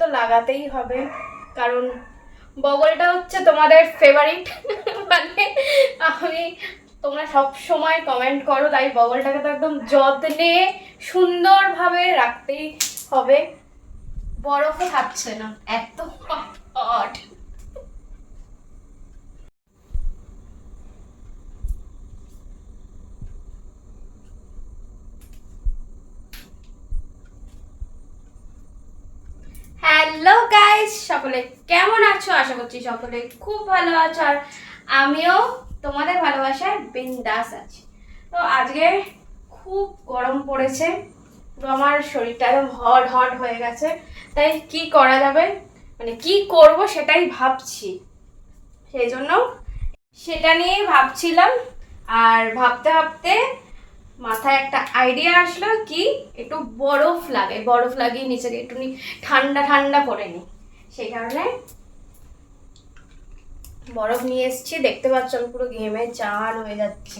তো লাগাতেই হবে। কারণ বগলটা হচ্ছে তোমাদের ফেভারিট মানে আমি তোমরা সব সময় কমেন্ট করো, তাই বগলটাকে তো একদম যত্নে সুন্দরভাবে রাখতেই হবে। বরফও থাকছে না, এত হট হ্যালো গাইস সকলে কেমন আছো? আশা করছি সকলে খুব ভালো আছো। আর আমিও তোমাদের ভালোবাসায় বিন্দাস আছি। তো আজকে খুব গরম পড়েছে। পুরো আমার শরীরটা একদম হট হট হয়ে গেছে। তাই কি করা যাবে? মানে কি করব সেটাই ভাবছি। সেই জন্য সেটা নিয়েই ভাবছিলাম। আর ভাবতে ভাবতে মাথায় একটা আইডিয়া আসলো কি, একটু বরফ লাগে, বরফ লাগিয়ে নিচে একটু ঠান্ডা ঠান্ডা করে নিই। সেই কারণে বরফ নিয়ে এসেছি, দেখতে পাচ্ছ আমি পুরো ঘেমে চান হয়ে যাচ্ছে।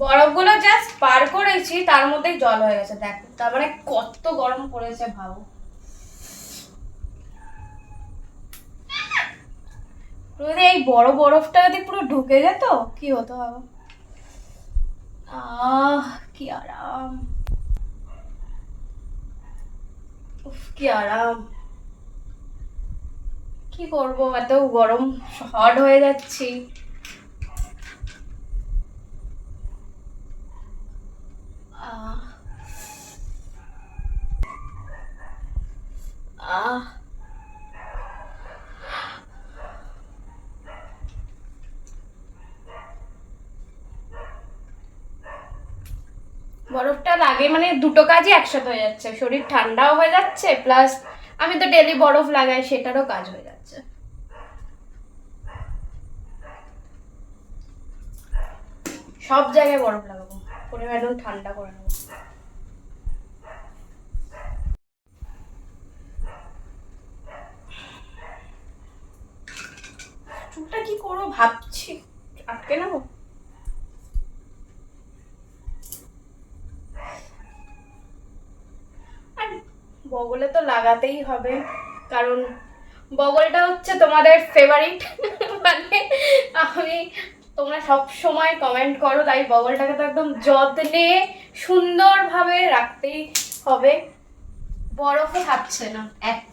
বরফগুলো জাস্ট পার করেছি, তার মধ্যে জল হয়ে গেছে, দেখ। তার মানে কত গরম পড়েছে ভাবো। যদি এই বড় বরফটা যদি পুরো ঢুকে যেত, কি হতো আহ, কি আরাম। উফ, কি আরাম। কি করব? এত গরম হট হয়ে যাচ্ছি আহ আহ বরফটা লাগে মানে দুটো কাজই একসাথে হয়ে যাচ্ছে। শরীর ঠান্ডাও হয়ে যাচ্ছে প্লাস আমি তো ডেলি বরফ লাগাই, সেটারও কাজ হয়ে যাচ্ছে। সব জায়গায় বরফ লাগাবো করে একদম ঠান্ডা করে নেব। চুলটা কি করব ভাবছি, আটকে নেব আর বগলে তো লাগাতেই হবে। কারণ বগলটা হচ্ছে তোমাদের ফেভারিট মানে আমি তোমরা সব সময় কমেন্ট করো, তাই বগলটাকে তো একদম যত্নে সুন্দরভাবে রাখতেই হবে। বরফও থাকছে না, এত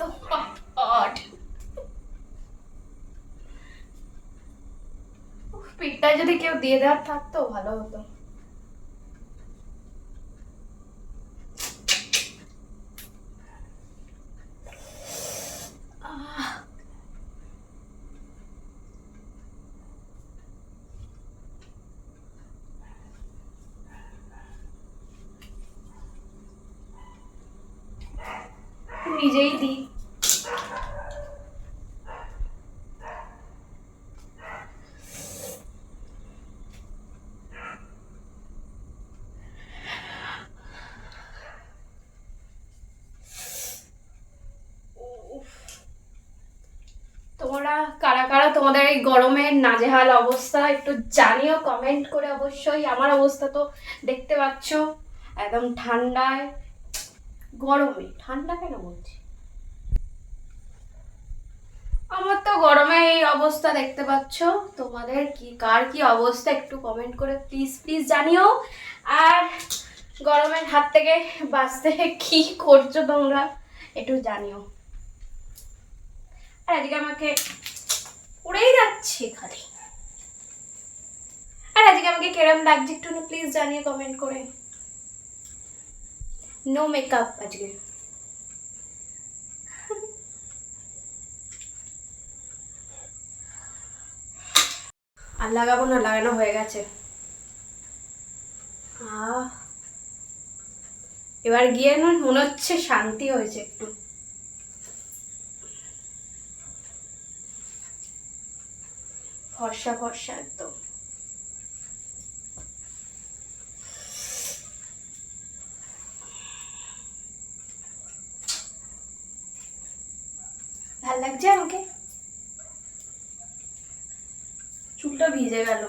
হট পিঠটা যদি কেউ দিয়ে দেওয়ার থাকতো ভালো হতো আহ নিজেই দিই। তোমরা কারা কারা তোমাদের এই গরমের নাজেহাল অবস্থা একটু জানিও কমেন্ট করে অবশ্যই আমার অবস্থা তো দেখতে পাচ্ছ, একদম ঠান্ডায় গরমে, ঠান্ডা কেন বলছি আমার তো গরমে এই অবস্থা দেখতে পাচ্ছ। তোমাদের কি, কার কি অবস্থা একটু কমেন্ট করে প্লিজ প্লিজ জানিও। আর গরমের হাত থেকে বাঁচতে কি করছ তোমরা, একটু জানিও। আর আজকে আমাকে উড়েই যাচ্ছে খালি। আর আজকে আমাকে কেরম লাগছে একটু প্লিজ জানিয়ে কমেন্ট করে। নো মেকআপ আজকে। আর লাগাবো না, লাগানো হয়ে গেছে। এবার গিয়ে না, মনে হচ্ছে শান্তি হয়েছে একটু। ফর্সা ফর্সা একদম। লাগছে আমাকে চুলটা ভিজে গেল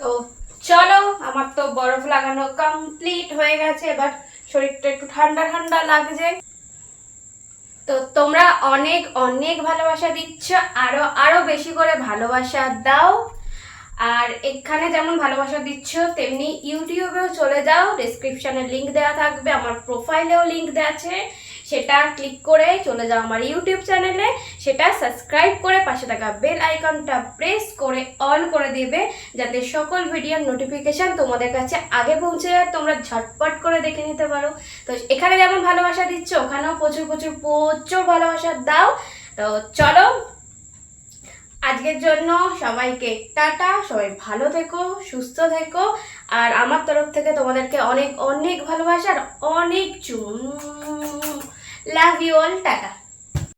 তো লাগানো কমপ্লিট হয়ে গেছে এবার শরীরটা একটু ঠান্ডা ঠান্ডা লাগছে। তো তোমরা অনেক অনেক ভালোবাসা দিচ্ছ, আরও আরও বেশি করে ভালোবাসা দাও। আর এখানে যেমন ভালোবাসা দিচ্ছ, তেমনি ইউটিউবেও চলে যাও ডিসক্রিপশানে লিঙ্ক দেওয়া থাকবে, আমার প্রোফাইলেও লিঙ্ক দেওয়া আছে। সেটা ক্লিক করে চলে যাও আমার ইউটিউব চ্যানেলে সেটা সাবস্ক্রাইব করে পাশে থাকা বেল আইকনটা প্রেস করে অল করে দেবে, যাতে সকল ভিডিওর নোটিফিকেশান তোমাদের কাছে আগে পৌঁছে যায় তোমরা ঝটপট করে দেখে নিতে পারো। তো এখানে যেমন ভালোবাসা দিচ্ছ, ওখানেও প্রচুর প্রচুর প্রচুর ভালোবাসা দাও। তো চলো, আজকের জন্য সবাইকে টাটা, সবাই ভালো থেকো, সুস্থ থেকো। আর আমার তরফ থেকে তোমাদেরকে অনেক অনেক ভালোবাসা আর অনেক চুম। Love you all tata